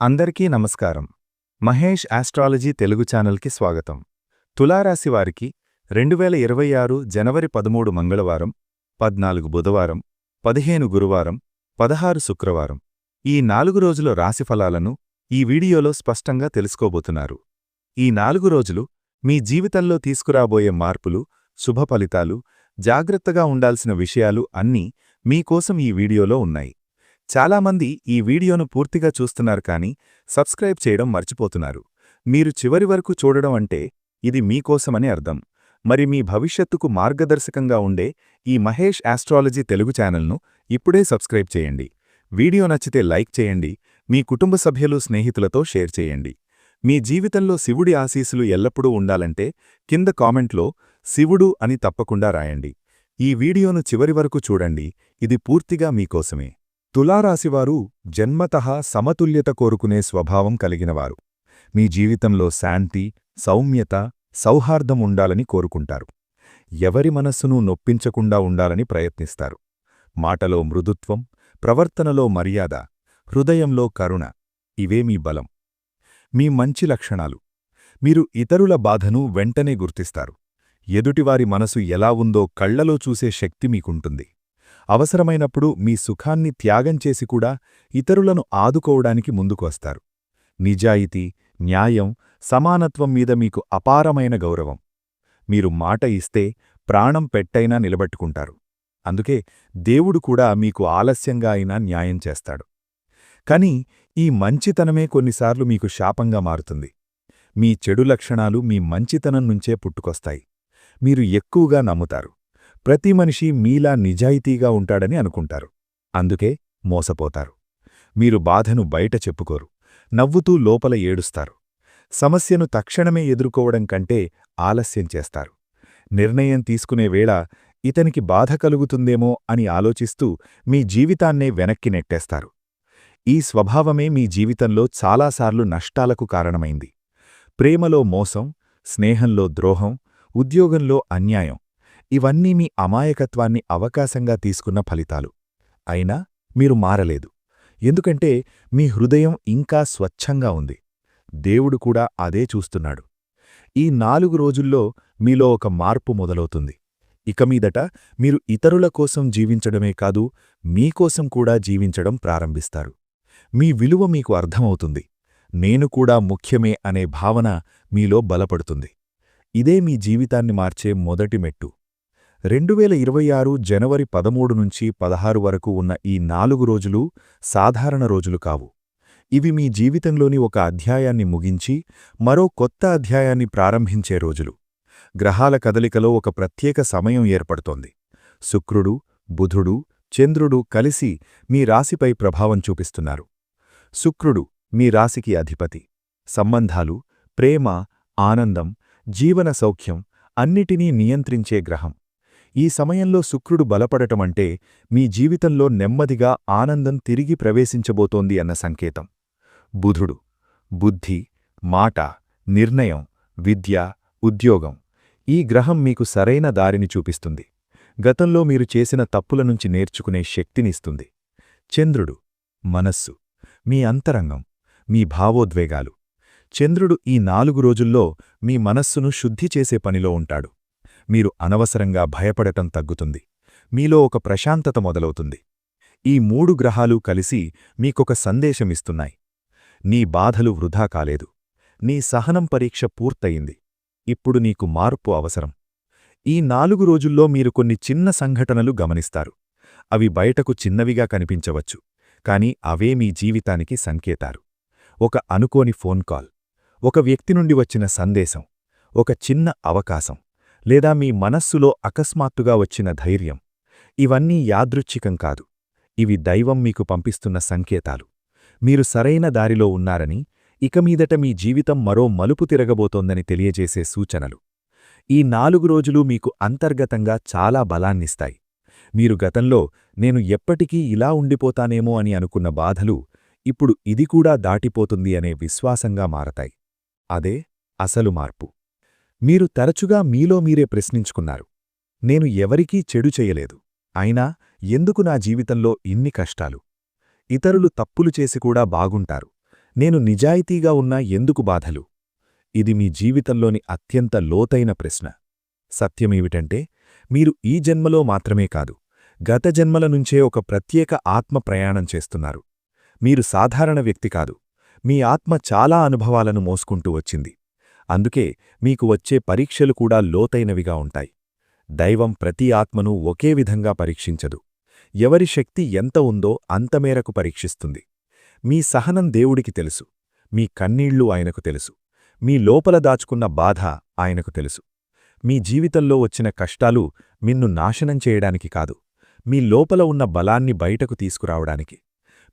అందరికీ నమస్కారం. మహేష్ ఆస్ట్రాలజీ తెలుగు ఛానల్కి స్వాగతం. తులారాశి వారికి రెండు వేల ఇరవై ఆరు జనవరి పదమూడు మంగళవారం పద్నాలుగు బుధవారం పదిహేను గురువారం పదహారు శుక్రవారం ఈ నాలుగు రోజుల రాశిఫలాలను ఈ వీడియోలో స్పష్టంగా తెలుసుకోబోతున్నారు. ఈ నాలుగు రోజులు మీ జీవితంలో తీసుకురాబోయే మార్పులు శుభ ఫలితాలు జాగ్రత్తగా ఉండాల్సిన విషయాలు అన్నీ మీకోసం ఈ వీడియోలో ఉన్నాయి. చాలామంది ఈ వీడియోను పూర్తిగా చూస్తున్నారు కానీ సబ్స్క్రైబ్ చేయడం మర్చిపోతున్నారు. మీరు చివరి వరకు చూడడం అంటే ఇది మీకోసమని అర్థం. మరి మీ భవిష్యత్తుకు మార్గదర్శకంగా ఉండే ఈ మహేష్ ఆస్ట్రాలజీ తెలుగు ఛానల్ను ఇప్పుడే సబ్స్క్రైబ్ చేయండి. వీడియో నచ్చితే లైక్ చేయండి. మీ కుటుంబ సభ్యులు స్నేహితులతో షేర్ చేయండి. మీ జీవితంలో శివుడి ఆశీసులు ఎల్లప్పుడూ ఉండాలంటే కింద కామెంట్లో శివుడు అని తప్పకుండా రాయండి. ఈ వీడియోను చివరి వరకు చూడండి. ఇది పూర్తిగా మీకోసమే. తులారాశివారు జన్మతః సమతుల్యత కోరుకునే స్వభావం కలిగినవారు. మీ జీవితంలో శాంతి సౌమ్యత సౌహార్దం ఉండాలని కోరుకుంటారు. ఎవరి మనస్సును నొప్పించకుండా ఉండాలని ప్రయత్నిస్తారు. మాటలో మృదుత్వం ప్రవర్తనలో మర్యాద హృదయంలో కరుణ ఇవే మీ బలం. మీ మంచి లక్షణాలు. మీరు ఇతరుల బాధను వెంటనే గుర్తిస్తారు. ఎదుటివారి మనసు ఎలా ఉందో కళ్ళలో చూసే శక్తి మీకుంటుంది. అవసరమైనప్పుడు మీ సుఖాన్ని త్యాగం చేసి కూడా ఇతరులను ఆదుకోవడానికి ముందుకు వస్తారు. నిజాయితీ న్యాయం సమానత్వం మీద మీకు అపారమైన గౌరవం. మీరు మాట ఇస్తే ప్రాణం పెట్టైనా నిలబెట్టుకుంటారు. అందుకే దేవుడు కూడా మీకు ఆలస్యంగా అయినా న్యాయం చేస్తాడు. కాని ఈ మంచితనమే కొన్నిసార్లు మీకు శాపంగా మారుతుంది. మీ చెడు లక్షణాలు మీ మంచితనం నుంచే పుట్టుకొస్తాయి. మీరు ఎక్కువగా నమ్ముతారు. ప్రతి మనిషి మీలా నిజాయితీగా ఉంటాడని అనుకుంటారు. అందుకే మోసపోతారు. మీరు బాధను బయట చెప్పుకోరు. నవ్వుతూ లోపల ఏడుస్తారు. సమస్యను తక్షణమే ఎదుర్కోవడం కంటే ఆలస్యం చేస్తారు. నిర్ణయం తీసుకునే వేళ ఇతనికి బాధ కలుగుతుందేమో అని ఆలోచిస్తూ మీ జీవితాన్నే వెనక్కి నెట్టేస్తారు. ఈ స్వభావమే మీ జీవితంలో చాలాసార్లు నష్టాలకు కారణమైంది. ప్రేమలో మోసం స్నేహంలో ద్రోహం ఉద్యోగంలో అన్యాయం ఇవన్నీ మీ అమాయకత్వాన్ని అవకాశంగా తీసుకున్న ఫలితాలు. అయినా మీరు మారలేదు. ఎందుకంటే మీ హృదయం ఇంకా స్వచ్ఛంగా ఉంది. దేవుడు కూడా అదే చూస్తున్నాడు. ఈ నాలుగు రోజుల్లో మీలో ఒక మార్పు మొదలవుతుంది. ఇక మీదట మీరు ఇతరుల కోసం జీవించడమే కాదు మీకోసం కూడా జీవించడం ప్రారంభిస్తారు. మీ విలువ మీకు అర్థమవుతుంది. నేను కూడా ముఖ్యమే అనే భావన మీలో బలపడుతుంది. ఇదే మీ జీవితాన్ని మార్చే మొదటి మెట్టు. రెండు వేల ఇరవై ఆరు జనవరి పదమూడు నుంచి పదహారు వరకు ఉన్న ఈ నాలుగు రోజులు సాధారణ రోజులు కావు. ఇవి మీ జీవితంలోని ఒక అధ్యాయాన్ని ముగించి మరో కొత్త అధ్యాయాన్ని ప్రారంభించే రోజులు. గ్రహాల కదలికలో ఒక ప్రత్యేక సమయం ఏర్పడుతోంది. శుక్రుడు బుధుడు చంద్రుడు కలిసి మీ రాశిపై ప్రభావం చూపిస్తున్నారు. శుక్రుడు మీ రాశికి అధిపతి. సంబంధాలు ప్రేమ ఆనందం జీవన సౌఖ్యం అన్నిటినీ నియంత్రించే గ్రహం. ఈ సమయంలో శుక్రుడు బలపడటమంటే మీ జీవితంలో నెమ్మదిగా ఆనందం తిరిగి ప్రవేశించబోతోంది అన్న సంకేతం. బుధుడు బుద్ధి మాట నిర్ణయం విద్య ఉద్యోగం ఈ గ్రహం మీకు సరైన దారిని చూపిస్తుంది. గతంలో మీరు చేసిన తప్పుల నుంచి నేర్చుకునే శక్తినిస్తుంది చంద్రుడు మనస్సు మీ అంతరంగం మీ భావోద్వేగాలు. చంద్రుడు ఈ నాలుగు రోజుల్లో మీ మనస్సును శుద్ధి చేసే పనిలో ఉంటాడు. మీరు అనవసరంగా భయపడటం తగ్గుతుంది. మీలో ఒక ప్రశాంతత మొదలవుతుంది. ఈ మూడు గ్రహాలు కలిసి మీకొక సందేశమిస్తున్నాయి. నీ బాధలు వృధా కాలేదు. నీ సహనం పరీక్ష పూర్తయింది. ఇప్పుడు నీకు మార్పు అవసరం. ఈ నాలుగు రోజుల్లో మీరు కొన్ని చిన్న సంఘటనలు గమనిస్తారు. అవి బయటకు చిన్నవిగా కనిపించవచ్చు. కాని అవే మీ జీవితానికి సంకేతారు ఒక అనుకోని ఫోన్ కాల్. ఒక వ్యక్తి నుండి వచ్చిన సందేశం. ఒక చిన్న అవకాశం. లేదా మీ మనస్సులో అకస్మాత్తుగా వచ్చిన ధైర్యం. ఇవన్నీ యాదృచ్ఛికం కాదు. ఇవి దైవం మీకు పంపిస్తున్న సంకేతాలు. మీరు సరైన దారిలో ఉన్నారని ఇక మీదట మీ జీవితం మరో మలుపు తిరగబోతోందని తెలియజేసే సూచనలు. ఈ నాలుగు రోజులు మీకు అంతర్గతంగా చాలా బలాన్నిస్తాయి. మీరు గతంలో నేను ఎప్పటికీ ఇలా ఉండిపోతానేమో అని అనుకున్న బాధలు ఇప్పుడు ఇది కూడా దాటిపోతుంది అనే విశ్వాసంగా మారతాయి. అదే అసలు మార్పు. మీరు తరచుగా మీలో మీరే ప్రశ్నించుకున్నారు. నేను ఎవరికీ చెడు చేయలేదు. అయినా ఎందుకు నా జీవితంలో ఇన్ని కష్టాలు? ఇతరులు తప్పులు చేసి కూడా బాగుంటారు. నేను నిజాయితీగా ఉన్నా ఎందుకు బాధలు? ఇది మీ జీవితంలోని అత్యంత లోతైన ప్రశ్న. సత్యమేమిటంటే మీరు ఈ జన్మలో మాత్రమే కాదు గత జన్మల నుంచే ఒక ప్రత్యేక ఆత్మ ప్రయాణం చేస్తున్నారు. మీరు సాధారణ వ్యక్తి కాదు. మీ ఆత్మ చాలా అనుభవాలను మోసుకుంటూ వచ్చింది. అందుకే మీకు వచ్చే పరీక్షలు కూడా లోతైనవిగా ఉంటాయి. దైవం ప్రతి ఆత్మను ఒకే విధంగా పరీక్షించదు. ఎవరి శక్తి ఎంత ఉందో అంతమేరకు పరీక్షిస్తుంది. మీ సహనం దేవుడికి తెలుసు. మీ కన్నీళ్ళు ఆయనకు తెలుసు. మీ లోపల దాచుకున్న బాధ ఆయనకు తెలుసు. మీ జీవితంలో వచ్చిన కష్టాలు మిన్ను నాశనం చేయడానికి కాదు. మీ లోపల ఉన్న బలాన్ని బయటకు తీసుకురావడానికి.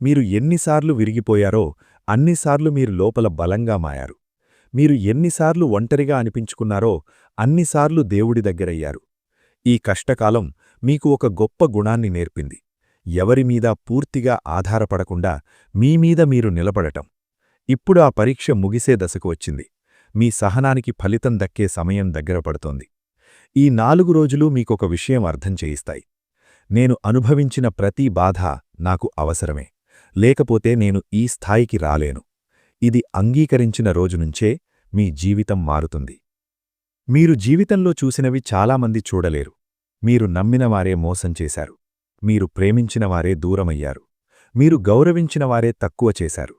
మీరు ఎన్నిసార్లు విరిగిపోయారో అన్నిసార్లు మీరు లోపల బలంగా మాయారు మీరు ఎన్నిసార్లు ఒంటరిగా అనిపించుకున్నారో అన్నిసార్లు దేవుడి దగ్గరయ్యారు. ఈ కష్టకాలం మీకు ఒక గొప్ప గుణాన్ని నేర్పింది. ఎవరిమీద పూర్తిగా ఆధారపడకుండా మీమీద మీరు నిలబడటం. ఇప్పుడు ఆ పరీక్ష ముగిసే దశకు వచ్చింది. మీ సహనానికి ఫలితం దక్కే సమయం దగ్గర పడుతోంది. ఈ నాలుగు రోజులు మీకొక విషయం అర్థం చేయిస్తాయి. నేను అనుభవించిన ప్రతి బాధ నాకు అవసరమే. లేకపోతే నేను ఈ స్థాయికి రాలేను. ఇది అంగీకరించిన రోజునుంచే మీ జీవితం మారుతుంది. మీరు జీవితంలో చూసినవి చాలామంది చూడలేరు. మీరు నమ్మినవారే మోసం చేశారు. మీరు ప్రేమించినవారే దూరమయ్యారు. మీరు గౌరవించినవారే తక్కువ చేశారు.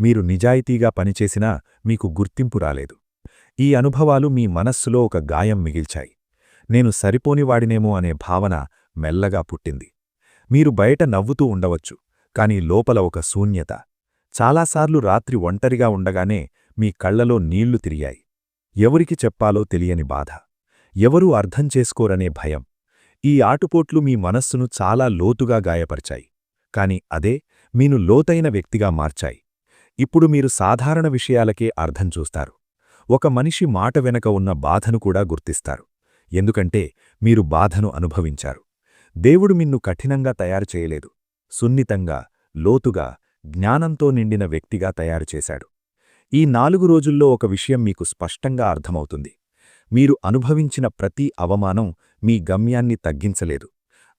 మీరు నిజాయితీగా పనిచేసినా మీకు గుర్తింపు రాలేదు. ఈ అనుభవాలు మీ మనస్సులో ఒక గాయం మిగిల్చాయి. నేను సరిపోనివాడినేమో అనే భావన మెల్లగా పుట్టింది. మీరు బయట నవ్వుతూ ఉండవచ్చు కాని లోపల ఒక శూన్యత. చాలాసార్లు రాత్రి ఒంటరిగా ఉండగానే మీ కళ్ళలో నీళ్ళు తిరిగాయి. ఎవరికి చెప్పాలో తెలియని బాధ. ఎవరూ అర్థం చేసుకోరనే భయం. ఈ ఆటుపోట్లు మీ మనస్సును చాలా లోతుగా గాయపరిచాయి. కాని అదే మీను లోతైన వ్యక్తిగా మార్చాయి. ఇప్పుడు మీరు సాధారణ విషయాలకే అర్థం చూస్తారు. ఒక మనిషి మాట వెనక ఉన్న బాధను కూడా గుర్తిస్తారు. ఎందుకంటే మీరు బాధను అనుభవించారు. దేవుడు మిన్ను కఠినంగా తయారు చేయలేదు. సున్నితంగా లోతుగా జ్ఞానంతో నిండిన వ్యక్తిగా తయారుచేశాడు ఈ నాలుగు రోజుల్లో ఒక విషయం మీకు స్పష్టంగా అర్థమవుతుంది. మీరు అనుభవించిన ప్రతి అవమానం మీ గమ్యాన్ని తగ్గించలేదు.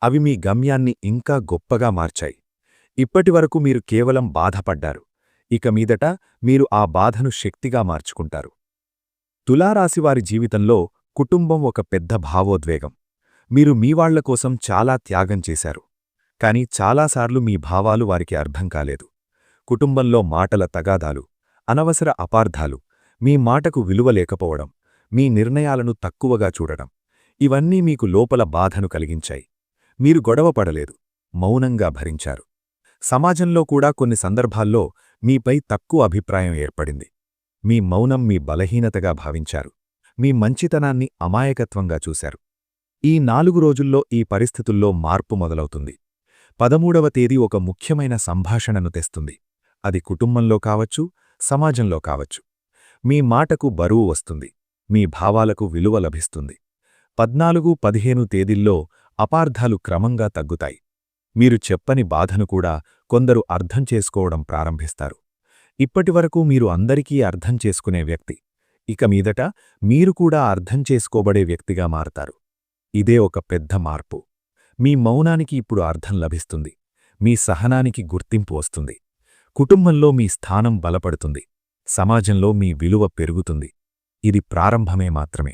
అవి మీ గమ్యాన్ని ఇంకా గొప్పగా మార్చాయి. ఇప్పటివరకు మీరు కేవలం బాధపడ్డారు. ఇక మీదట మీరు ఆ బాధను శక్తిగా మార్చుకుంటారు. తులారాశివారి జీవితంలో కుటుంబం ఒక పెద్ద భావోద్వేగం. మీరు మీవాళ్ళ కోసం చాలా త్యాగం చేశారు. కాని చాలాసార్లు మీ భావాలు వారికి అర్థం కాలేదు. కుటుంబంలో మాటల తగాదాలు అనవసర అపార్థాలు మీ మాటకు విలువ లేకపోవడం మీ నిర్ణయాలను తక్కువగా చూడడం ఇవన్నీ మీకు లోపల బాధను కలిగించాయి. మీరు గొడవపడలేదు మౌనంగా భరించారు. సమాజంలో కూడా కొన్ని సందర్భాల్లో మీపై తక్కువ అభిప్రాయం ఏర్పడింది. మీ మౌనం మీ బలహీనతగా భావించారు. మీ మంచితనాన్ని అమాయకత్వంగా చూశారు. ఈ నాలుగు రోజుల్లో ఈ పరిస్థితుల్లో మార్పు మొదలవుతుంది. పదమూడవ తేదీ ఒక ముఖ్యమైన సంభాషణను తెస్తుంది. అది కుటుంబంలో కావచ్చు సమాజంలో కావచ్చు. మీ మాటకు బరువు వస్తుంది. మీ భావాలకు విలువ లభిస్తుంది. పద్నాలుగు పదిహేను తేదీల్లో అపార్థాలు క్రమంగా తగ్గుతాయి. మీరు చెప్పని బాధను కూడా కొందరు అర్థం చేసుకోవడం ప్రారంభిస్తారు. ఇప్పటివరకు మీరు అందరికీ అర్థం చేసుకునే వ్యక్తి. ఇక మీదట మీరు కూడా అర్థం చేసుకోబడే వ్యక్తిగా మారతారు. ఇదే ఒక పెద్ద మార్పు. మీ మౌనానికి ఇప్పుడు అర్థం లభిస్తుంది. మీ సహనానికి గుర్తింపు వస్తుంది. కుటుంబంలో మీ స్థానం బలపడుతుంది. సమాజంలో మీ విలువ పెరుగుతుంది. ఇది ప్రారంభమే మాత్రమే.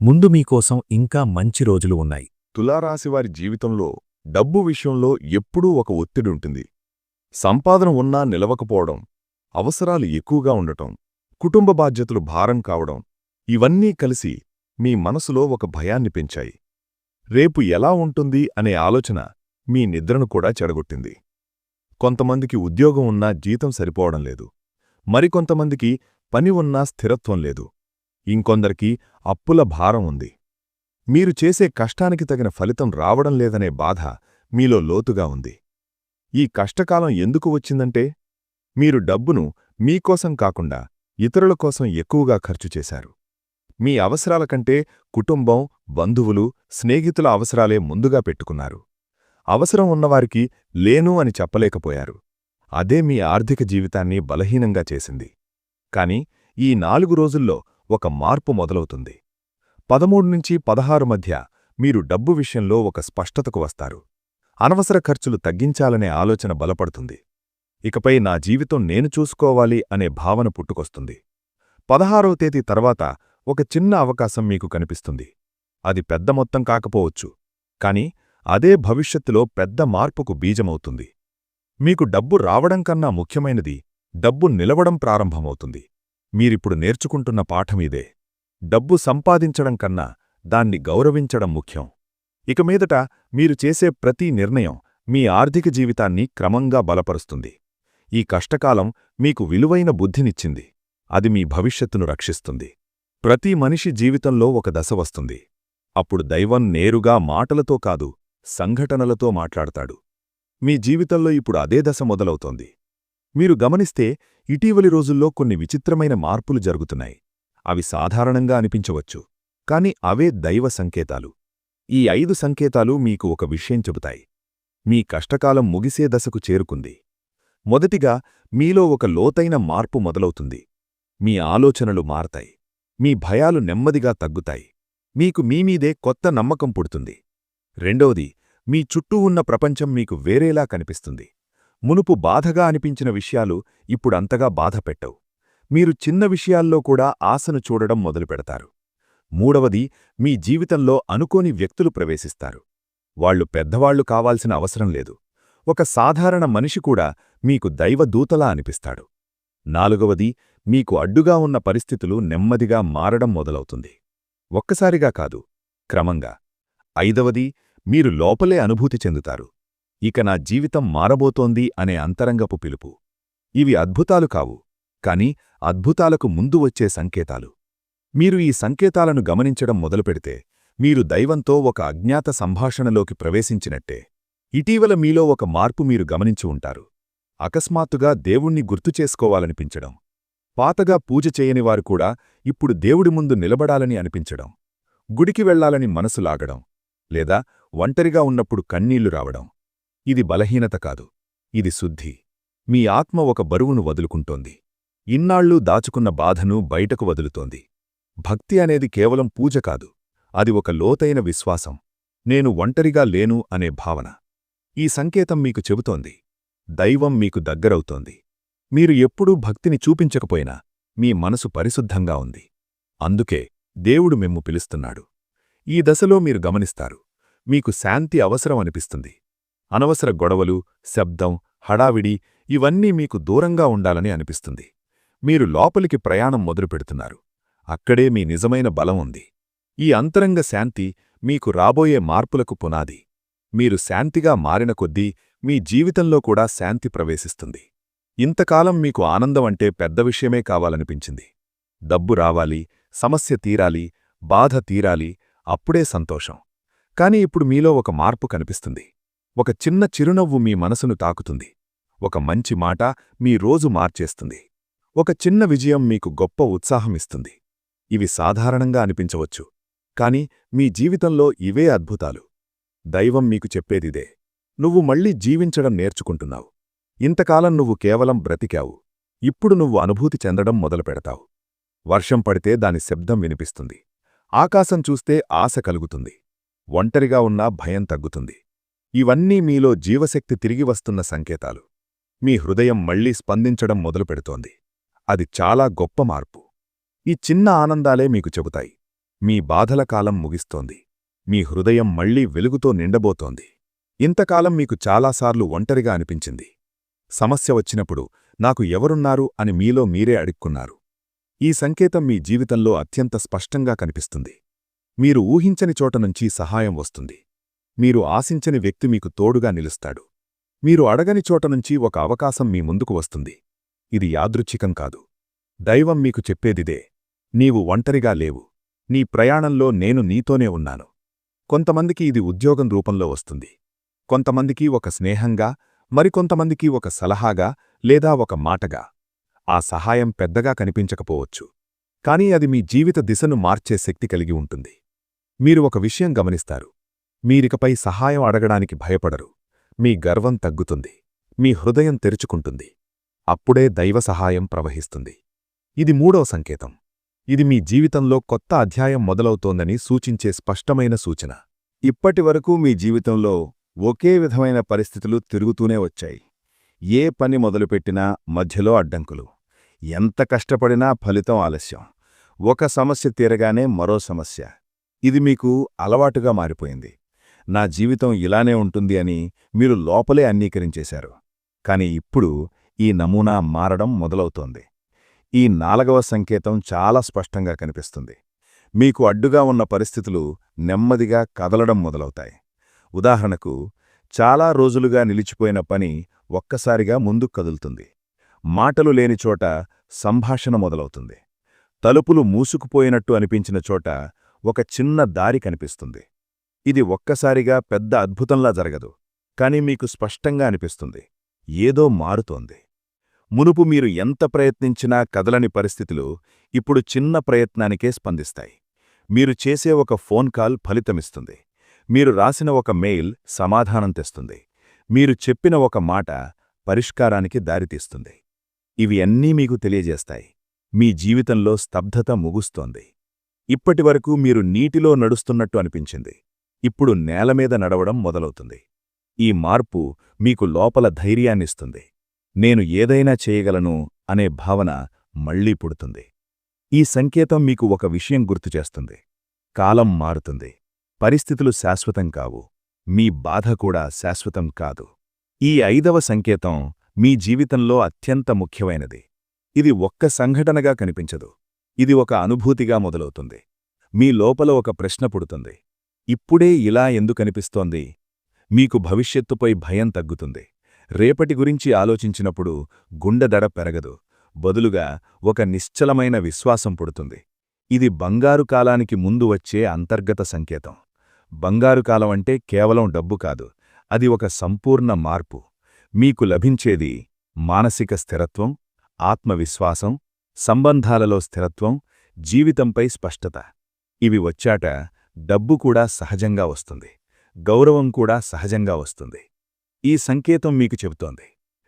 ముందు మీకోసం ఇంకా మంచి రోజులు ఉన్నాయి. తులారాశివారి జీవితంలో డబ్బు విషయంలో ఎప్పుడూ ఒక ఒత్తిడుంటుంది సంపాదన ఉన్నా నిలవకపోవడం అవసరాలు ఎక్కువగా ఉండటం కుటుంబ బాధ్యతలు భారం కావడం ఇవన్నీ కలిసి మీ మనసులో ఒక భయాన్ని పెంచాయి. రేపు ఎలా ఉంటుంది అనే ఆలోచన మీ నిద్రను కూడా చెడగొట్టింది. కొంతమందికి ఉద్యోగం ఉన్నా జీతం సరిపోవడం లేదు. మరికొంతమందికి పని ఉన్నా స్థిరత్వం లేదు. ఇంకొందరికి అప్పుల భారం ఉంది. మీరు చేసే కష్టానికి తగిన ఫలితం రావడం లేదనే బాధ మీలో లోతుగా ఉంది. ఈ కష్టకాలం ఎందుకు వచ్చిందంటే మీరు డబ్బును మీకోసం కాకుండా ఇతరుల కోసం ఎక్కువగా ఖర్చు చేశారు. మీ అవసరాల కంటే కుటుంబం బంధువులు స్నేహితుల అవసరాలే ముందుగా పెట్టుకున్నారు. అవసరం ఉన్నవారికి లేను అని చెప్పలేకపోయారు. అదే మీ ఆర్థిక జీవితాన్ని బలహీనంగా చేసింది. కాని ఈ నాలుగు రోజుల్లో ఒక మార్పు మొదలవుతుంది. పదమూడు నుంచి పదహారు మధ్య మీరు డబ్బు విషయంలో ఒక స్పష్టతకు వస్తారు. అనవసర ఖర్చులు తగ్గించాలనే ఆలోచన బలపడుతుంది. ఇకపై నా జీవితం నేను చూసుకోవాలి అనే భావన పుట్టుకొస్తుంది. పదహారవ తేదీ తర్వాత ఒక చిన్న అవకాశం మీకు కనిపిస్తుంది. అది పెద్ద మొత్తం కాకపోవచ్చు. కాని అదే భవిష్యత్తులో పెద్ద మార్పుకు బీజమవుతుంది. మీకు డబ్బు రావడం కన్నా ముఖ్యమైనది డబ్బు నిలవడం ప్రారంభమవుతుంది. మీరిప్పుడు నేర్చుకుంటున్న పాఠమిదే డబ్బు సంపాదించడం కన్నా దాన్ని గౌరవించడం ముఖ్యం. ఇక మీదట మీరు చేసే ప్రతి నిర్ణయం మీ ఆర్థిక జీవితాన్ని క్రమంగా బలపరుస్తుంది. ఈ కష్టకాలం మీకు విలువైన బుద్ధినిచ్చింది. అది మీ భవిష్యత్తును రక్షిస్తుంది. ప్రతి మనిషి జీవితంలో ఒక దశ వస్తుంది. అప్పుడు దైవం నేరుగా మాటలతో కాదు సంఘటనలతో మాట్లాడతాడు. మీ జీవితంలో ఇప్పుడు అదే దశ మొదలవుతోంది. మీరు గమనిస్తే ఇటీవలి రోజుల్లో కొన్ని విచిత్రమైన మార్పులు జరుగుతున్నాయి. అవి సాధారణంగా అనిపించవచ్చు. కాని అవే దైవ సంకేతాలు. ఈ ఐదు సంకేతాలు మీకు ఒక విషయం చెబుతాయి. మీ కష్టకాలం ముగిసే దశకు చేరుకుంది. మొదటిగా మీలో ఒక లోతైన మార్పు మొదలవుతుంది. మీ ఆలోచనలు మారతాయి. మీ భయాలు నెమ్మదిగా తగ్గుతాయి. మీకు మీమీదే కొత్త నమ్మకం పుడుతుంది. రెండవది మీ చుట్టూ ఉన్న ప్రపంచం మీకు వేరేలా కనిపిస్తుంది. మునుపు బాధగా అనిపించిన విషయాలు ఇప్పుడంతగా బాధపెట్టవు మీరు చిన్న విషయాల్లో కూడా ఆశను చూడడం మొదలుపెడతారు మూడవది మీ జీవితంలో అనుకోని వ్యక్తులు ప్రవేశిస్తారు. వాళ్ళు పెద్దవాళ్ళు కావాల్సిన అవసరం లేదు. ఒక సాధారణ మనిషి కూడా మీకు దైవదూతలా అనిపిస్తాడు. నాలుగవది మీకు అడ్డుగా ఉన్న పరిస్థితులు నెమ్మదిగా మారడం మొదలవుతుంది. ఒక్కసారిగా కాదు క్రమంగా. ఐదవది మీరు లోపలే అనుభూతి చెందుతారు. ఇక నా జీవితం మారబోతోంది అనే అంతరంగపు పిలుపు. ఇవి అద్భుతాలు కావు కాని అద్భుతాలకు ముందు వచ్చే సంకేతాలు. మీరు ఈ సంకేతాలను గమనించడం మొదలుపెడితే మీరు దైవంతో ఒక అజ్ఞాత సంభాషణలోకి ప్రవేశించినట్టే. ఇటీవల మీలో ఒక మార్పు మీరు గమనించి ఉంటారు. అకస్మాత్తుగా దేవుణ్ణి గుర్తుచేసుకోవాలనిపించడం పాతగా పూజ చేయనివారు కూడా ఇప్పుడు దేవుడి ముందు నిలబడాలని అనిపించడం. గుడికి వెళ్ళాలని మనసు లాగడం. లేదా ఒంటరిగా ఉన్నప్పుడు కన్నీళ్ళు రావడం. ఇది బలహీనత కాదు. ఇది శుద్ధి. మీ ఆత్మ ఒక బరువును వదులుకుంటోంది. ఇన్నాళ్ళూ దాచుకున్న బాధను బయటకు వదులుతోంది. భక్తి అనేది కేవలం పూజ కాదు. అది ఒక లోతైన విశ్వాసం. నేను ఒంటరిగా లేను అనే భావన. ఈ సంకేతం మీకు చెబుతోంది. దైవం మీకు దగ్గరవుతోంది. మీరు ఎప్పుడూ భక్తిని చూపించకపోయినా మీ మనసు పరిశుద్ధంగా ఉంది. అందుకే దేవుడు మిమ్ము పిలుస్తున్నాడు. ఈ దశలో మీరు గమనిస్తారు. మీకు శాంతి అవసరం అనిపిస్తుంది. అనవసర గొడవలు శబ్దం హడావిడి ఇవన్నీ మీకు దూరంగా ఉండాలని అనిపిస్తుంది. మీరు లోపలికి ప్రయాణం మొదలుపెడుతున్నారు అక్కడే మీ నిజమైన బలం ఉంది. ఈ అంతరంగ శాంతి మీకు రాబోయే మార్పులకు పునాది. మీరు శాంతిగా మారిన కొద్దీ మీ జీవితంలో కూడా శాంతి ప్రవేశిస్తుంది. ఇంతకాలం మీకు ఆనందం అంటే పెద్ద విషయమే కావాలనిపించింది. డబ్బు రావాలి సమస్య తీరాలి బాధ తీరాలి అప్పుడే సంతోషం. కాని ఇప్పుడు మీలో ఒక మార్పు కనిపిస్తుంది. ఒక చిన్న చిరునవ్వు మీ మనసును తాకుతుంది. ఒక మంచి మాట మీ రోజు మార్చేస్తుంది. ఒక చిన్న విజయం మీకు గొప్ప ఉత్సాహమిస్తుంది ఇవి సాధారణంగా అనిపించవచ్చు. కాని మీ జీవితంలో ఇవే అద్భుతాలు. దైవం మీకు చెప్పేదిదే. నువ్వు మళ్ళీ జీవించడం నేర్చుకుంటున్నావు. ఇంతకాలం నువ్వు కేవలం బ్రతికావు. ఇప్పుడు నువ్వు అనుభూతి చెందడం మొదలుపెడతావు. వర్షం పడితే దాని శబ్దం వినిపిస్తుంది. ఆకాశం చూస్తే ఆశ కలుగుతుంది. ఒంటరిగా ఉన్నా భయం తగ్గుతుంది. ఇవన్నీ మీలో జీవశక్తి తిరిగి వస్తున్న సంకేతాలు. మీ హృదయం మళ్ళీ స్పందించడం మొదలుపెడుతోంది. అది చాలా గొప్ప మార్పు. ఈ చిన్న ఆనందాలే మీకు చెబుతాయి. మీ బాధల కాలం ముగిస్తోంది. మీ హృదయం మళ్ళీ వెలుగుతో నిండబోతోంది. ఇంతకాలం మీకు చాలాసార్లు ఒంటరిగా అనిపించింది. సమస్య వచ్చినప్పుడు నాకు ఎవరున్నారు అని మీలో మీరే అడుక్కున్నారు. ఈ సంకేతం మీ జీవితంలో అత్యంత స్పష్టంగా కనిపిస్తుంది. మీరు ఊహించని చోట నుంచి సహాయం వస్తుంది. మీరు ఆశించని వ్యక్తి మీకు తోడుగా నిలుస్తాడు. మీరు అడగని చోట నుంచి ఒక అవకాశం మీ ముందుకు వస్తుంది. ఇది యాదృచ్ఛికం కాదు. దైవం మీకు చెప్పేదిదే. నీవు ఒంటరిగా లేవు. నీ ప్రయాణంలో నేను నీతోనే ఉన్నాను. కొంతమందికి ఇది ఉద్యోగం రూపంలో వస్తుంది. కొంతమందికి ఒక స్నేహంగా మరికొంతమందికి ఒక సలహాగా లేదా ఒక మాటగా. ఆ సహాయం పెద్దగా కనిపించకపోవచ్చు. కానీ అది మీ జీవిత దిశను మార్చే శక్తి కలిగి ఉంటుంది. మీరు ఒక విషయం గమనిస్తారు. మీరికపై సహాయం అడగడానికి భయపడరు. మీ గర్వం తగ్గుతుంది. మీ హృదయం తెరుచుకుంటుంది. అప్పుడే దైవ సహాయం ప్రవహిస్తుంది. ఇది మూడవ సంకేతం. ఇది మీ జీవితంలో కొత్త అధ్యాయం మొదలవుతోందని సూచించే స్పష్టమైన సూచన. ఇప్పటివరకు మీ జీవితంలో ఒకే విధమైన పరిస్థితులు తిరుగుతూనే వచ్చాయి. ఏ పని మొదలుపెట్టినా మధ్యలో అడ్డంకులు. ఎంత కష్టపడినా ఫలితం ఆలస్యం. ఒక సమస్య తీరగానే మరో సమస్య. ఇది మీకు అలవాటుగా మారిపోయింది. నా జీవితం ఇలానే ఉంటుంది అని మీరు లోపలే అంగీకరించేశారు. కాని ఇప్పుడు ఈ నమూనా మారడం మొదలవుతోంది. ఈ నాలుగవ సంకేతం చాలా స్పష్టంగా కనిపిస్తుంది. మీకు అడ్డుగా ఉన్న పరిస్థితులు నెమ్మదిగా కదలడం మొదలవుతాయి. ఉదాహరణకు చాలా రోజులుగా నిలిచిపోయిన పని ఒక్కసారిగా ముందుకు కదులుతుంది. మాటలు లేని చోట సంభాషణ మొదలవుతుంది. తలుపులు మూసుకుపోయినట్టు అనిపించిన చోట ఒక చిన్న దారి కనిపిస్తుంది. ఇది ఒక్కసారిగా పెద్ద అద్భుతంలా జరగదు కాని మీకు స్పష్టంగా అనిపిస్తుంది. ఏదో మారుతోంది. మునుపు మీరు ఎంత ప్రయత్నించినా కదలని పరిస్థితులు ఇప్పుడు చిన్న ప్రయత్నానికే స్పందిస్తాయి. మీరు చేసే ఒక ఫోన్ కాల్ ఫలితమిస్తుంది. మీరు రాసిన ఒక మెయిల్ సమాధానం తెస్తుంది. మీరు చెప్పిన ఒక మాట పరిష్కారానికి దారితీస్తుంది ఇవి అన్నీ మీకు తెలియజేస్తాయి. మీ జీవితంలో స్తబ్దత ముగుస్తోంది. ఇప్పటివరకు మీరు నీటిలో నడుస్తున్నట్టు అనిపించింది. ఇప్పుడు నేలమీద నడవడం మొదలవుతుంది. ఈ మార్పు మీకు లోపల ధైర్యాన్నిస్తుంది. నేను ఏదైనా చేయగలను అనే భావన మళ్ళీ పుడుతుంది. ఈ సంకేతం మీకు ఒక విషయం గుర్తుచేస్తుంది కాలం మారుతుంది. పరిస్థితులు శాశ్వతం కావు. మీ బాధ కూడా శాశ్వతం కాదు. ఈ ఐదవ సంకేతం మీ జీవితంలో అత్యంత ముఖ్యమైనది. ఇది ఒక్క సంఘటనగా కనిపించదు. ఇది ఒక అనుభూతిగా మొదలవుతుంది. మీ లోపల ఒక ప్రశ్న పుడుతుంది. ఇప్పుడే ఇలా ఎందుకనిపిస్తోంది మీకు భవిష్యత్తుపై భయం తగ్గుతుంది. రేపటి గురించి ఆలోచించినప్పుడు గుండెదడ పెరగదు. బదులుగా ఒక నిశ్చలమైన విశ్వాసం పుడుతుంది. ఇది బంగారు కాలానికి ముందు వచ్చే అంతర్గత సంకేతం. బంగారు కాలం అంటే కేవలం డబ్బు కాదు అది ఒక సంపూర్ణ మార్పు. మీకు లభించేది మానసిక స్థిరత్వం ఆత్మవిశ్వాసం సంబంధాలలో స్థిరత్వం జీవితంపై స్పష్టత. ఇవి వచ్చాట డబ్బు కూడా సహజంగా వస్తుంది గౌరవం కూడా సహజంగా వస్తుంది. ఈ సంకేతం మీకు చెబుతోంది.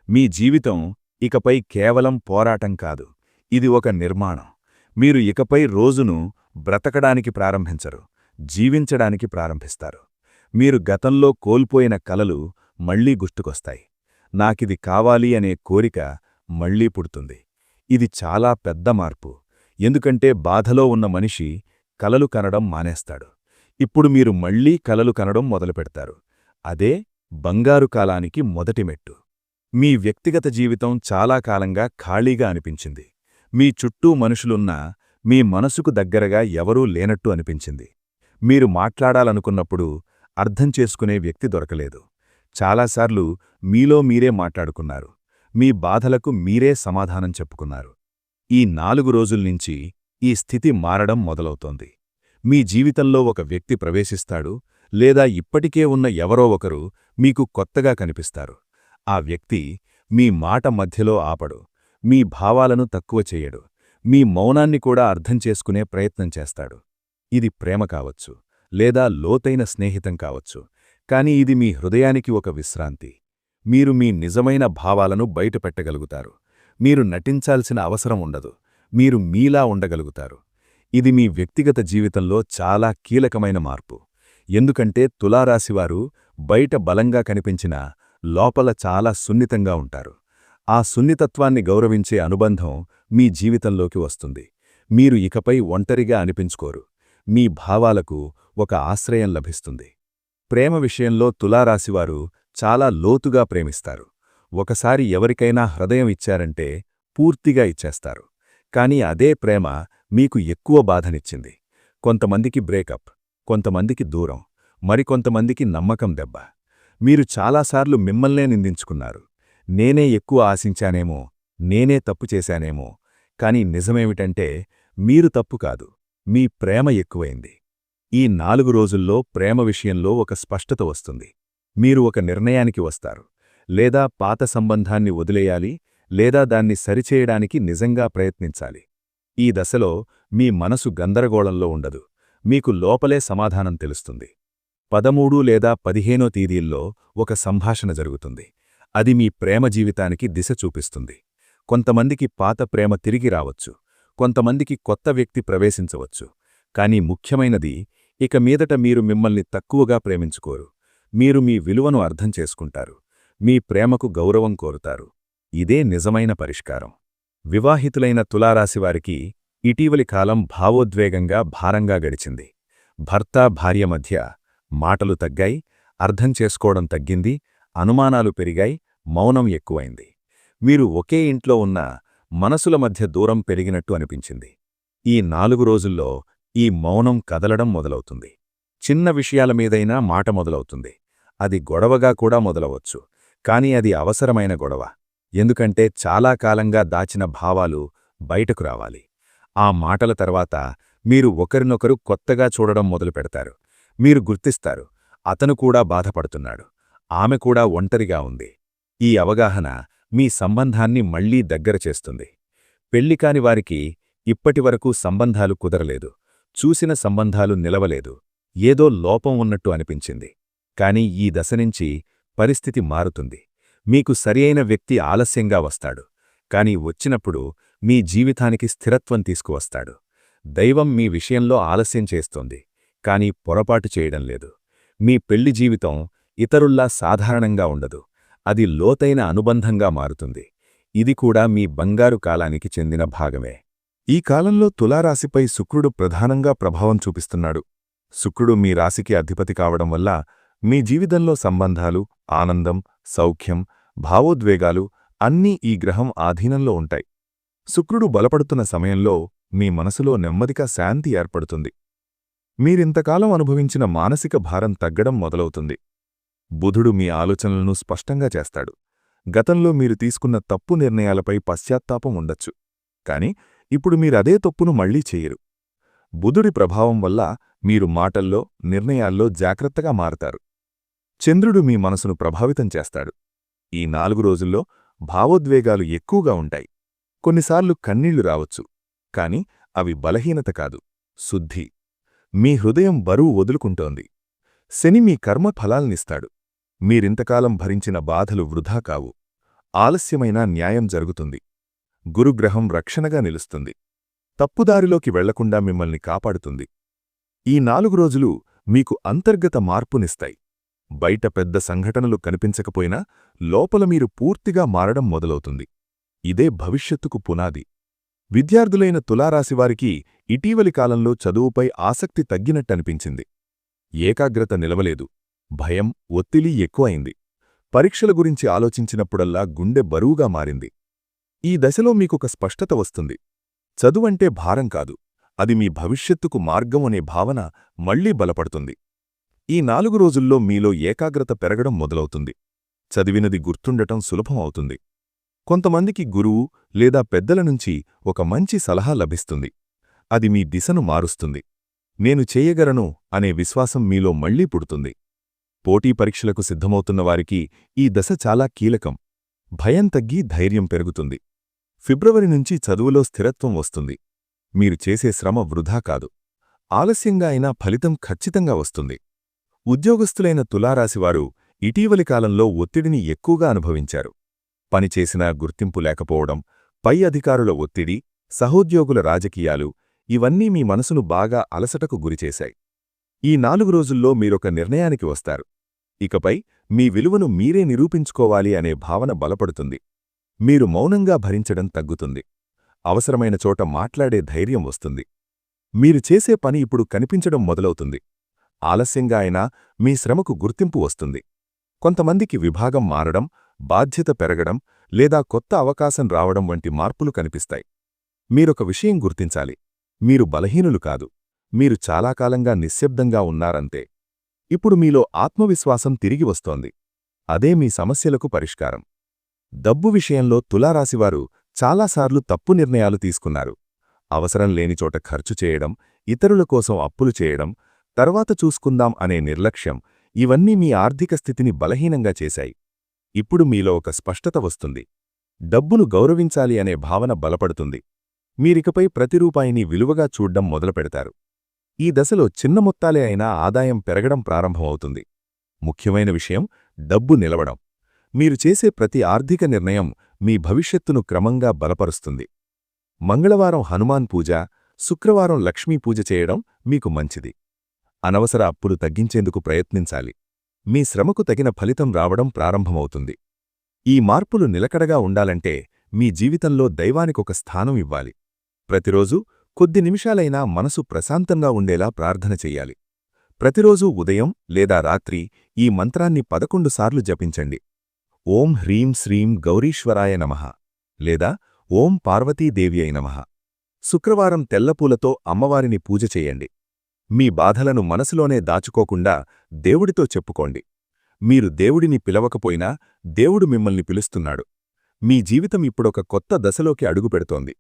మీ జీవితం ఇకపై కేవలం పోరాటం కాదు ఇది ఒక నిర్మాణం. మీరు ఇకపై రోజును బ్రతకడానికి ప్రారంభించరు. జీవించడానికి ప్రారంభిస్తారు. మీరు గతంలో కోల్పోయిన కలలు మళ్ళీ గుర్తుకొస్తాయి. నాకిది కావాలి అనే కోరిక మళ్ళీ పుడుతుంది. ఇది చాలా పెద్ద మార్పు. ఎందుకంటే బాధలో ఉన్న మనిషి కలలు కనడం మానేస్తాడు. ఇప్పుడు మీరు మళ్ళీ కలలు కనడం మొదలుపెడతారు. అదే బంగారు కాలానికి మొదటి మెట్టు. మీ వ్యక్తిగత జీవితం చాలా కాలంగా ఖాళీగా అనిపించింది. మీ చుట్టూ మనుషులున్నా మీ మనసుకు దగ్గరగా ఎవరూ లేనట్టు అనిపించింది. మీరు మాట్లాడాలనుకున్నప్పుడు అర్థం చేసుకునే వ్యక్తి దొరకలేదు. చాలాసార్లు మీలో మీరే మాట్లాడుకున్నారు. మీ బాధలకు మీరే సమాధానం చెప్పుకున్నారు. ఈ నాలుగు రోజుల్నించి ఈ స్థితి మారడం మొదలవుతోంది. మీ జీవితంలో ఒక వ్యక్తి ప్రవేశిస్తాడు లేదా ఇప్పటికే ఉన్న ఎవరో ఒకరు మీకు కొత్తగా కనిపిస్తారు. ఆ వ్యక్తి మీ మాట మధ్యలో ఆపడు. మీ భావాలను తక్కువ చేయడు. మీ మౌనాన్ని కూడా అర్థం చేసుకునే ప్రయత్నం చేస్తాడు. ఇది ప్రేమ కావచ్చు లేదా లోతైన స్నేహితం కావచ్చు కాని ఇది మీ హృదయానికి ఒక విశ్రాంతి. మీరు మీ నిజమైన భావాలను బయటపెట్టగలుగుతారు. మీరు నటించాల్సిన అవసరం ఉండదు. మీరు మీలా ఉండగలుగుతారు. ఇది మీ వ్యక్తిగత జీవితంలో చాలా కీలకమైన మార్పు. ఎందుకంటే తులారాశివారు బయట బలంగా కనిపించినా లోపల చాలా సున్నితంగా ఉంటారు. ఆ సున్నితత్వాన్ని గౌరవించే అనుబంధం మీ జీవితంలోకి వస్తుంది. మీరు ఇకపై ఒంటరిగా అనిపించుకోరు. మీ భావాలకు ఒక ఆశ్రయం లభిస్తుంది. ప్రేమ విషయంలో తులారాశివారు చాలా లోతుగా ప్రేమిస్తారు. ఒకసారి ఎవరికైనా హృదయం ఇచ్చారంటే పూర్తిగా ఇచ్చేస్తారు. కాని అదే ప్రేమ మీకు ఎక్కువ బాధనిచ్చింది. కొంతమందికి బ్రేకప్ కొంతమందికి దూరం మరికొంతమందికి నమ్మకం దెబ్బ. మీరు చాలాసార్లు మిమ్మల్నే నిందించుకున్నారు. నేనే ఎక్కువ ఆశించానేమో నేనే తప్పు చేశానేమో కాని నిజమేమిటంటే మీరు తప్పు కాదు. మీ ప్రేమ ఎక్కువైంది. ఈ నాలుగు రోజుల్లో ప్రేమ విషయంలో ఒక స్పష్టత వస్తుంది. మీరు ఒక నిర్ణయానికి వస్తారు. లేదా పాత సంబంధాన్ని వదిలేయాలి లేదా దాన్ని సరిచేయడానికి నిజంగా ప్రయత్నించాలి. ఈ దశలో మీ మనసు గందరగోళంలో ఉండదు. మీకు లోపలే సమాధానం తెలుస్తుంది. పదమూడు లేదా పదిహేనో తేదీల్లో ఒక సంభాషణ జరుగుతుంది. అది మీ ప్రేమ జీవితానికి దిశ చూపిస్తుంది. కొంతమందికి పాత ప్రేమ తిరిగి రావచ్చు. కొంతమందికి కొత్త వ్యక్తి ప్రవేశించవచ్చు కానీ ముఖ్యమైనది ఇక మీదట మీరు మిమ్మల్ని తక్కువగా ప్రేమించుకోరు. మీరు మీ విలువను అర్థం చేసుకుంటారు మీ ప్రేమకు గౌరవం కోరుతారు. ఇదే నిజమైన పరిష్కారం. వివాహితులైన తులారాశివారికి ఇటీవలి కాలం భావోద్వేగంగా భారంగా గడిచింది. భర్త భార్య మధ్య మాటలు తగ్గాయి అర్థం చేసుకోవడం తగ్గింది అనుమానాలు పెరిగాయి మౌనం ఎక్కువైంది. మీరు ఒకే ఇంట్లో ఉన్న మనసుల మధ్య దూరం పెరిగినట్టు అనిపించింది. ఈ నాలుగు రోజుల్లో ఈ మౌనం కదలడం మొదలవుతుంది. చిన్న విషయాల మీదైనా మాట మొదలవుతుంది. అది గొడవగా కూడా మొదలవచ్చు. కాని అది అవసరమైన గొడవ. ఎందుకంటే చాలా కాలంగా దాచిన భావాలు బయటకు రావాలి. ఆ మాటల తర్వాత మీరు ఒకరినొకరు కొత్తగా చూడడం మొదలు పెడతారు మీరు గుర్తిస్తారు. అతను కూడా బాధపడుతున్నాడు. ఆమె కూడా ఒంటరిగా ఉంది. ఈ అవగాహన మీ సంబంధాన్ని మళ్ళీ దగ్గర చేస్తుంది. పెళ్ళికాని వారికి ఇప్పటివరకు సంబంధాలు కుదరలేదు. చూసిన సంబంధాలు నిలవలేదు. ఏదో లోపం ఉన్నట్టు అనిపించింది. కాని ఈ దశ నుంచి పరిస్థితి మారుతుంది. మీకు సరియైన వ్యక్తి ఆలస్యంగా వస్తాడు. కాని వచ్చినప్పుడు మీ జీవితానికి స్థిరత్వం తీసుకువస్తాడు. దైవం మీ విషయంలో ఆలస్యం చేస్తోంది. కాని పొరపాటు చేయడం లేదు. మీ పెళ్ళి జీవితం ఇతరుల్లా సాధారణంగా ఉండదు. అది లోతైన అనుబంధంగా మారుతుంది. ఇది కూడా మీ బంగారు కాలానికి చెందిన భాగమే. ఈ కాలంలో తులారాశిపై శుక్రుడు ప్రధానంగా ప్రభావం చూపిస్తున్నాడు. శుక్రుడు మీ రాశికి అధిపతి కావడం వల్ల మీ జీవితంలో సంబంధాలు ఆనందం సౌఖ్యం భావోద్వేగాలు అన్నీ ఈ గ్రహం ఆధీనంలో ఉంటాయి. శుక్రుడు బలపడుతున్న సమయంలో మీ మనసులో నెమ్మదిగా శాంతి ఏర్పడుతుంది. మీరింతకాలం అనుభవించిన మానసిక భారం తగ్గడం మొదలవుతుంది. బుధుడు మీ ఆలోచనలను స్పష్టంగా చేస్తాడు. గతంలో మీరు తీసుకున్న తప్పు నిర్ణయాలపై పశ్చాత్తాపం ఉండొచ్చు. కాని ఇప్పుడు మీరదే తప్పును మళ్ళీ చెయ్యరు బుధుడి ప్రభావం వల్ల మీరు మాటల్లో నిర్ణయాల్లో జాగ్రత్తగా మారతారు. చంద్రుడు మీ మనసును ప్రభావితం చేస్తాడు. ఈ నాలుగు రోజుల్లో భావోద్వేగాలు ఎక్కువగా ఉంటాయి. కొన్నిసార్లు కన్నీళ్ళు రావచ్చు. కాని అవి బలహీనత కాదు. శుద్ధి. మీ హృదయం బరువు వదులుకుంటోంది. శని మీ కర్మ ఫలాల్నిస్తాడు మీరింతకాలం భరించిన బాధలు వృధా కావు. ఆలస్యమైన న్యాయం జరుగుతుంది. గురుగ్రహం రక్షణగా నిలుస్తుంది. తప్పుదారిలోకి వెళ్ళకుండా మిమ్మల్ని కాపాడుతుంది. ఈ నాలుగు రోజులు మీకు అంతర్గత మార్పునిస్తాయి. బయట పెద్ద సంఘటనలు కనిపించకపోయినా లోపల మీరు పూర్తిగా మారడం మొదలవుతుంది. ఇదే భవిష్యత్తుకు పునాది. విద్యార్థులైన తులారాశివారికి ఇటీవలి కాలంలో చదువుపై ఆసక్తి తగ్గినట్టనిపించింది. ఏకాగ్రత నిలవలేదు. భయం ఒత్తిడి ఎక్కువైంది. పరీక్షల గురించి ఆలోచించినప్పుడల్లా గుండె బరువుగా మారింది. ఈ దశలో మీకొక స్పష్టత వస్తుంది. చదువంటే భారం కాదు. అది మీ భవిష్యత్తుకు మార్గం అనే భావన మళ్ళీ బలపడుతుంది. ఈ నాలుగు రోజుల్లో మీలో ఏకాగ్రత పెరగడం మొదలవుతుంది. చదివినది గుర్తుండటం సులభం అవుతుంది. కొంతమందికి గురువు లేదా పెద్దల నుంచి ఒక మంచి సలహా లభిస్తుంది. అది మీ దిశను మారుస్తుంది. నేను చేయగలను అనే విశ్వాసం మీలో మళ్ళీ పుడుతుంది. పోటీ పరీక్షలకు సిద్ధమవుతున్న వారికి ఈ దశ చాలా కీలకం. భయం తగ్గి ధైర్యం పెరుగుతుంది. ఫిబ్రవరి నుంచి చదువులో స్థిరత్వం వస్తుంది. మీరు చేసే శ్రమ వృధా కాదు. ఆలస్యంగా అయినా ఫలితం ఖచ్చితంగా వస్తుంది. ఉద్యోగస్తులైన తులారాశివారు ఇటీవలి కాలంలో ఒత్తిడిని ఎక్కువగా అనుభవించారు. పనిచేసినా గుర్తింపు లేకపోవడం పై అధికారుల ఒత్తిడి సహోద్యోగుల రాజకీయాలు ఇవన్నీ మీ మనసును బాగా అలసటకు గురిచేశాయి. ఈ నాలుగు రోజుల్లో మీరొక నిర్ణయానికి వస్తారు. ఇకపై మీ విలువను మీరే నిరూపించుకోవాలి అనే భావన బలపడుతుంది. మీరు మౌనంగా భరించడం తగ్గుతుంది. అవసరమైన చోట మాట్లాడే ధైర్యం వస్తుంది. మీరు చేసే పని ఇప్పుడు కనిపించడం మొదలవుతుంది. ఆలస్యంగా అయినా మీ శ్రమకు గుర్తింపు వస్తుంది. కొంతమందికి విభాగం మారడం బాధ్యత పెరగడం లేదా కొత్త అవకాశం రావడం వంటి మార్పులు కనిపిస్తాయి. మీరొక విషయం గుర్తించాలి. మీరు బలహీనులు కాదు. మీరు చాలా కాలంగా నిశ్శబ్దంగా ఉన్నారంతే. ఇప్పుడు మీలో ఆత్మవిశ్వాసం తిరిగి వస్తోంది. అదే మీ సమస్యలకు పరిష్కారం. డబ్బు విషయంలో తులారాశివారు చాలాసార్లు తప్పు నిర్ణయాలు తీసుకున్నారు. అవసరం లేని చోట ఖర్చు చేయడం ఇతరుల కోసం అప్పులు చేయడం తర్వాత చూసుకుందాం అనే నిర్లక్ష్యం ఇవన్నీ మీ ఆర్థిక స్థితిని బలహీనంగా చేశాయి. ఇప్పుడు మీలో ఒక స్పష్టత వస్తుంది. డబ్బును గౌరవించాలి అనే భావన బలపడుతుంది. మీరికపై ప్రతి రూపాయిని విలువగా చూడ్డం మొదలుపెడతారు. ఈ దశలో చిన్న మొత్తాలే అయినా ఆదాయం పెరగడం ప్రారంభమవుతుంది. ముఖ్యమైన విషయం డబ్బు నిలవడం. మీరు చేసే ప్రతి ఆర్థిక నిర్ణయం మీ భవిష్యత్తును క్రమంగా బలపరుస్తుంది. మంగళవారం హనుమాన్ పూజ శుక్రవారం లక్ష్మీ పూజ చేయడం మీకు మంచిది. అనవసర అప్పులు తగ్గించేందుకు ప్రయత్నించాలి. మీ శ్రమకు తగిన ఫలితం రావడం ప్రారంభమవుతుంది. ఈ మార్పులు నిలకడగా ఉండాలంటే మీ జీవితంలో దైవానికొక స్థానం ఇవ్వాలి. ప్రతిరోజూ కొద్ది నిమిషాలైనా మనసు ప్రశాంతంగా ఉండేలా ప్రార్థన చెయ్యాలి. ప్రతిరోజూ ఉదయం లేదా రాత్రి ఈ మంత్రాన్ని పదకొండుసార్లు జపించండి. ఓం హ్రీం శ్రీం గౌరీశ్వరాయ నమః లేదా ఓం పార్వతీదేవ్యై నమ. శుక్రవారం తెల్లపూలతో అమ్మవారిని పూజ చేయండి. మీ బాధలను మనసులోనే దాచుకోకుండా దేవుడితో చెప్పుకోండి. మీరు దేవుడిని పిలవకపోయినా దేవుడు మిమ్మల్ని పిలుస్తున్నాడు. మీ జీవితం ఇప్పుడొక కొత్త దశలోకి అడుగుపెడుతోంది.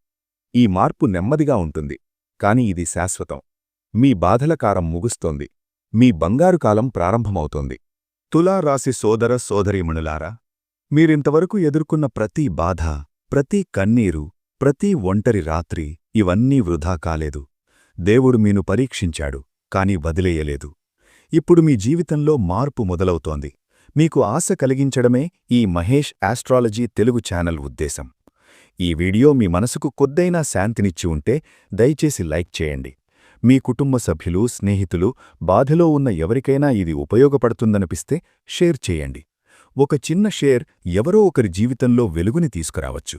ఈ మార్పు నెమ్మదిగా ఉంటుంది. కాని ఇది శాశ్వతం. మీ బాధల కారం ముగుస్తోంది. మీ బంగారు కాలం ప్రారంభమవుతోంది. తులారాశి సోదర సోదరీమణులారా మీరింతవరకు ఎదుర్కొన్న ప్రతి బాధ ప్రతి కన్నీరు ప్రతి ఒంటరి రాత్రి ఇవన్నీ వృధా కాలేదు. దేవుడు మీను పరీక్షించాడు కాని వదిలేయలేదు. ఇప్పుడు మీ జీవితంలో మార్పు మొదలవుతోంది. మీకు ఆశ కలిగించడమే ఈ మహేష్ ఆస్ట్రాలజీ తెలుగు ఛానల్ ఉద్దేశం. ఈ వీడియో మీ మనసుకు కొద్దైనా శాంతినిచ్చి ఉంటే దయచేసి లైక్ చేయండి. మీ కుటుంబ సభ్యులు స్నేహితులు బాధలో ఉన్న ఎవరికైనా ఇది ఉపయోగపడుతుందనిపిస్తే షేర్ చేయండి. ఒక చిన్న షేర్ ఎవరో ఒకరి జీవితంలో వెలుగుని తీసుకురావచ్చు.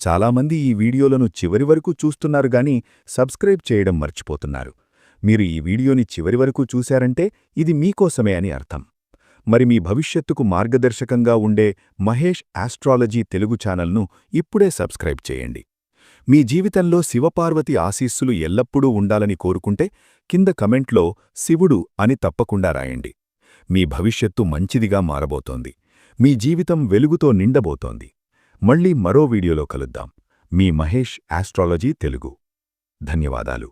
చాలామంది ఈ వీడియోలను చివరి వరకు చూస్తున్నారు గాని సబ్స్క్రైబ్ చేయడం మర్చిపోతున్నారు. మీరు ఈ వీడియోని చివరి వరకు చూశారంటే ఇది మీకోసమే అని అర్థం. మరి మీ భవిష్యత్తుకు మార్గదర్శకంగా ఉండే మహేష్ ఆస్ట్రాలజీ తెలుగు ఛానల్ను ఇప్పుడే సబ్స్క్రైబ్ చేయండి. మీ జీవితంలో శివపార్వతి ఆశీస్సులు ఎల్లప్పుడూ ఉండాలని కోరుకుంటే కింద కమెంట్లో శివుడు అని తప్పకుండా రాయండి. మీ భవిష్యత్తు మంచిదిగా మారబోతోంది. మీ జీవితం వెలుగుతో నిండబోతోంది. మళ్ళీ మరో వీడియోలో కలుద్దాం. మీ మహేష్ ఆస్ట్రాలజీ తెలుగు. ధన్యవాదాలు.